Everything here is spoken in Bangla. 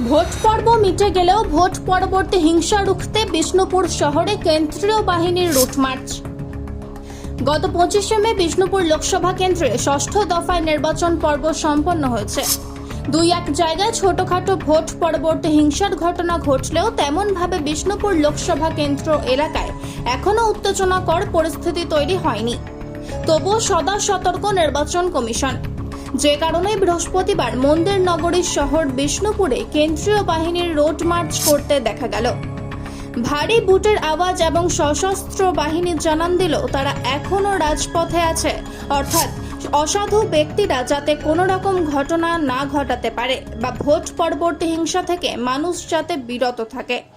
ভোট পর্ব মিটে গেলেও ভোট পরবর্তী হিংসা রুখতে বিষ্ণুপুর শহরে কেন্দ্রীয় বাহিনীর রুট মার্চ। গত পঁচিশে মে বিষ্ণুপুর লোকসভা কেন্দ্রে ষষ্ঠ দফায় নির্বাচন পর্ব সম্পন্ন হয়েছে। দুই এক জায়গায় ছোটখাটো ভোট পরবর্তী হিংসার ঘটনা ঘটলেও তেমনভাবে বিষ্ণুপুর লোকসভা কেন্দ্র এলাকায় এখনও উত্তেজনাকর পরিস্থিতি তৈরি হয়নি। তবুও সদা সতর্ক নির্বাচন কমিশন। যে কারণে বৃহস্পতিবার মন্দির নগরীর শহর বিষ্ণুপুরে কেন্দ্রীয় বাহিনীর রোড মার্চ করতে দেখা গেল। ভারী বুটের আওয়াজ এবং সশস্ত্র বাহিনী জানান দিল, তারা এখনও রাজপথে আছে। অর্থাৎ অসাধু ব্যক্তিরা যাতে কোনো রকম ঘটনা না ঘটাতে পারে বা ভোট পরবর্তী হিংসা থেকে মানুষ যাতে বিরত থাকে।